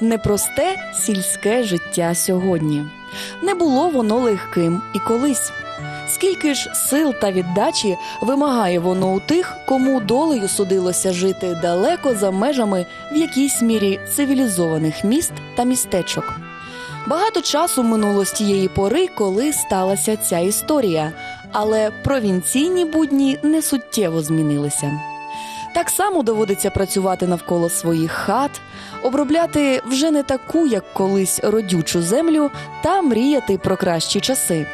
Непросте сільське життя сьогодні. Не було воно легким і колись. Скільки ж сил та віддачі вимагає воно у тих, кому долею судилося жити далеко за межами в якійсь мірі цивілізованих міст та містечок. Багато часу минуло з тієї пори, коли сталася ця історія, але провінційні будні не суттєво змінилися. Так само доводиться працювати навколо своїх хат, обробляти вже не таку, як колись родючу землю, та мріяти про кращі часи.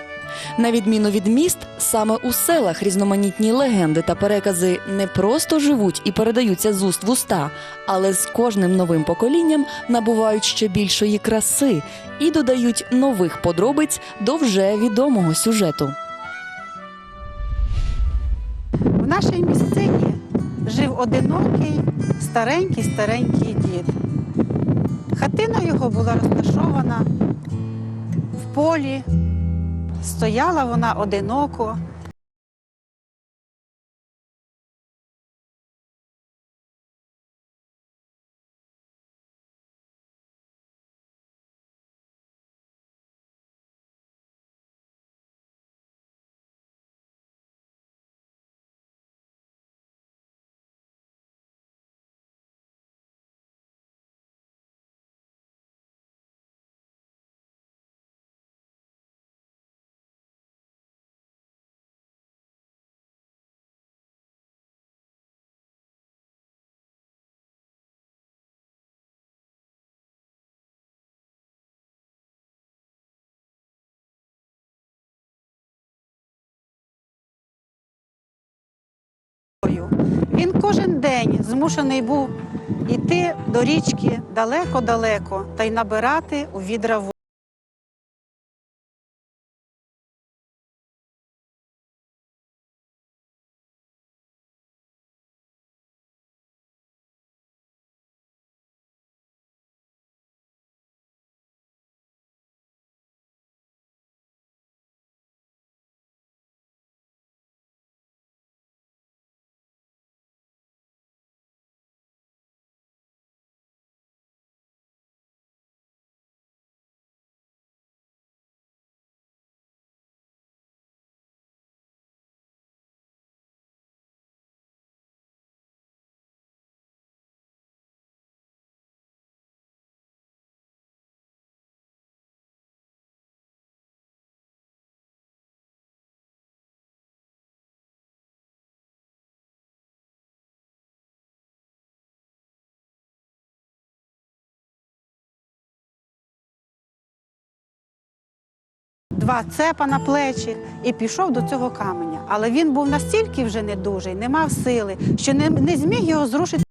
На відміну від міст, саме у селах різноманітні легенди та перекази не просто живуть і передаються з уст в уста, але з кожним новим поколінням набувають ще більшої краси і додають нових подробиць до вже відомого сюжету. В нашій місцині жив одинокий, старенький старенький дід. Хатина його була розташована в полі, стояла вона одиноко. Кожен день змушений був іти до річки далеко-далеко та й набирати у відра воду. Два цепа на плечі і пішов до цього каменя. Але він був настільки вже недужий, не мав сили, що не, не зміг його зрушити.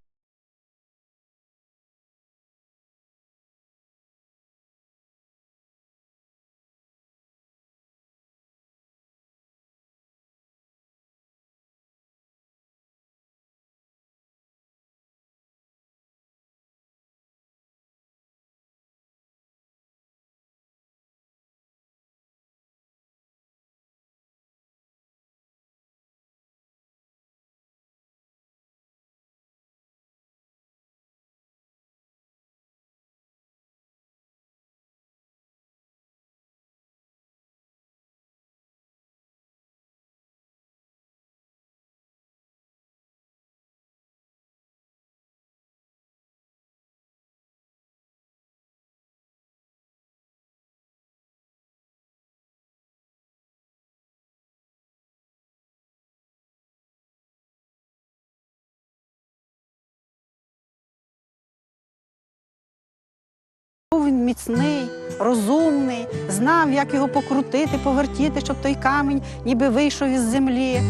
Був він міцний, розумний, знав, як його покрутити, повертіти, щоб той камінь ніби вийшов із землі.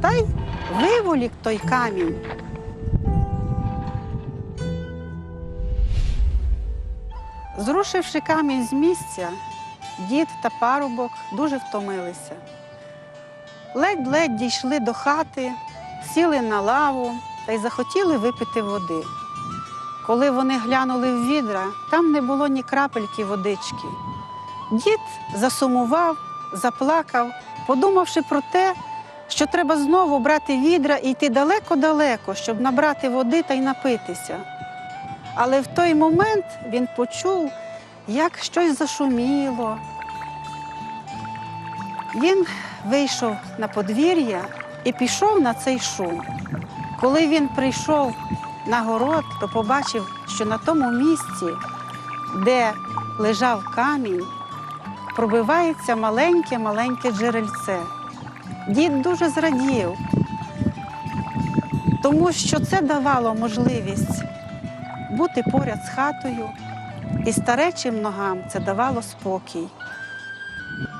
Та й виволік той камінь. Зрушивши камінь з місця, дід та парубок дуже втомилися. Ледь-ледь дійшли до хати, сіли на лаву та й захотіли випити води. Коли вони глянули в відра, там не було ні крапельки водички. Дід засумував, заплакав, подумавши про те, що треба знову брати відра і йти далеко-далеко, щоб набрати води та й напитися. Але в той момент він почув, як щось зашуміло. Він вийшов на подвір'я і пішов на цей шум. Коли він прийшов на город, то побачив, що на тому місці, де лежав камінь, пробивається маленьке-маленьке джерельце. Дід дуже зрадів, тому що це давало можливість бути поряд з хатою, і старечим ногам це давало спокій.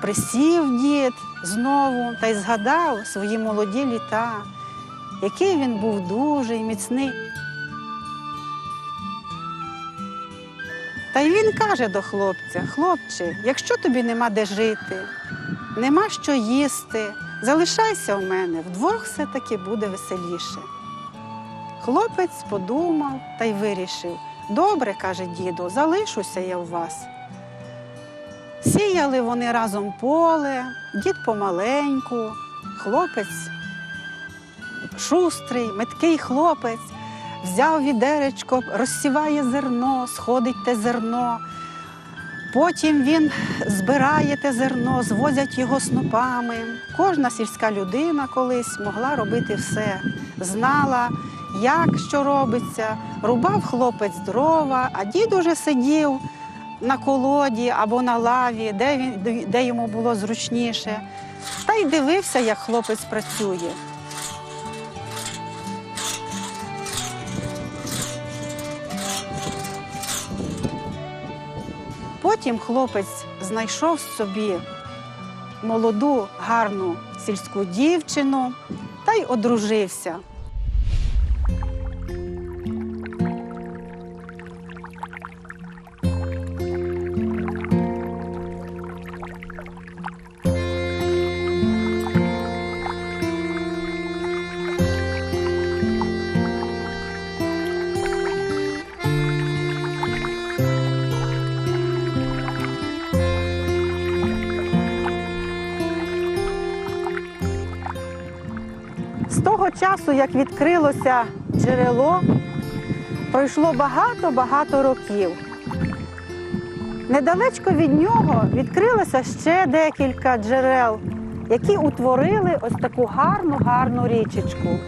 Присів дід знову та й згадав свої молоді літа, який він був дуже міцний. Та й він каже до хлопця: хлопче, якщо тобі нема де жити, нема що їсти, залишайся у мене, вдвох все-таки буде веселіше. Хлопець подумав та й вирішив: добре, каже діду, залишуся я у вас. Сіяли вони разом поле, дід помаленьку, хлопець шустрий, меткий хлопець, взяв відеречко, розсіває зерно, сходить те зерно. Потім він збирає те зерно, звозять його снопами. Кожна сільська людина колись могла робити все, знала, як що робиться. Рубав хлопець дрова, а дід уже сидів на колоді або на лаві, де, він, де йому було зручніше, та й дивився, як хлопець працює. Потім хлопець знайшов собі молоду, гарну сільську дівчину та й одружився. З того часу, як відкрилося джерело, пройшло багато-багато років. Недалечко від нього відкрилося ще декілька джерел, які утворили ось таку гарну гарну річечку.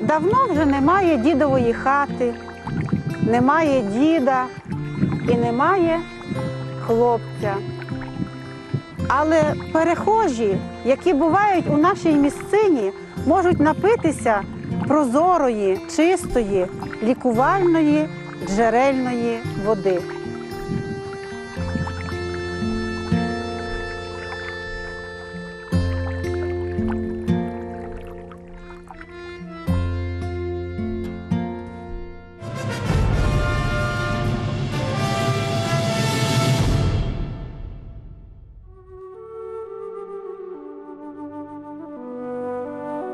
Давно вже немає дідової хати, немає діда і немає хлопця. Але перехожі, які бувають у нашій місцині, можуть напитися прозорої, чистої, лікувальної джерельної води.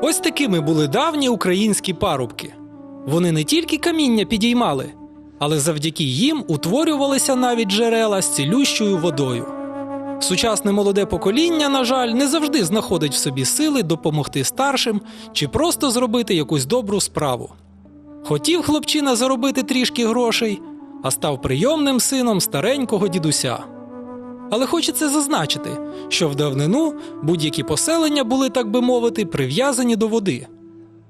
Ось такими були давні українські парубки. Вони не тільки каміння підіймали, але завдяки їм утворювалися навіть джерела з цілющою водою. Сучасне молоде покоління, на жаль, не завжди знаходить в собі сили допомогти старшим чи просто зробити якусь добру справу. Хотів хлопчина заробити трішки грошей, а став прийомним сином старенького дідуся. Але хочеться зазначити, що в давнину будь-які поселення були, так би мовити, прив'язані до води.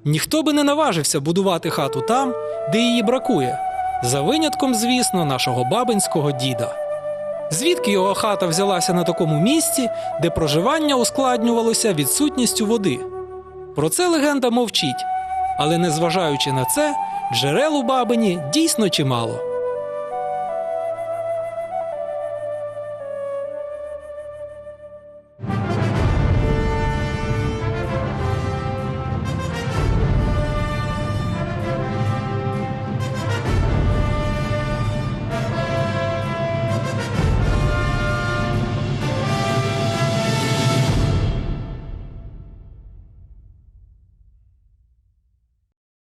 Ніхто би не наважився будувати хату там, де її бракує, за винятком, звісно, нашого бабинського діда. Звідки його хата взялася на такому місці, де проживання ускладнювалося відсутністю води? Про це легенда мовчить, але незважаючи на це, джерел у бабині дійсно чимало.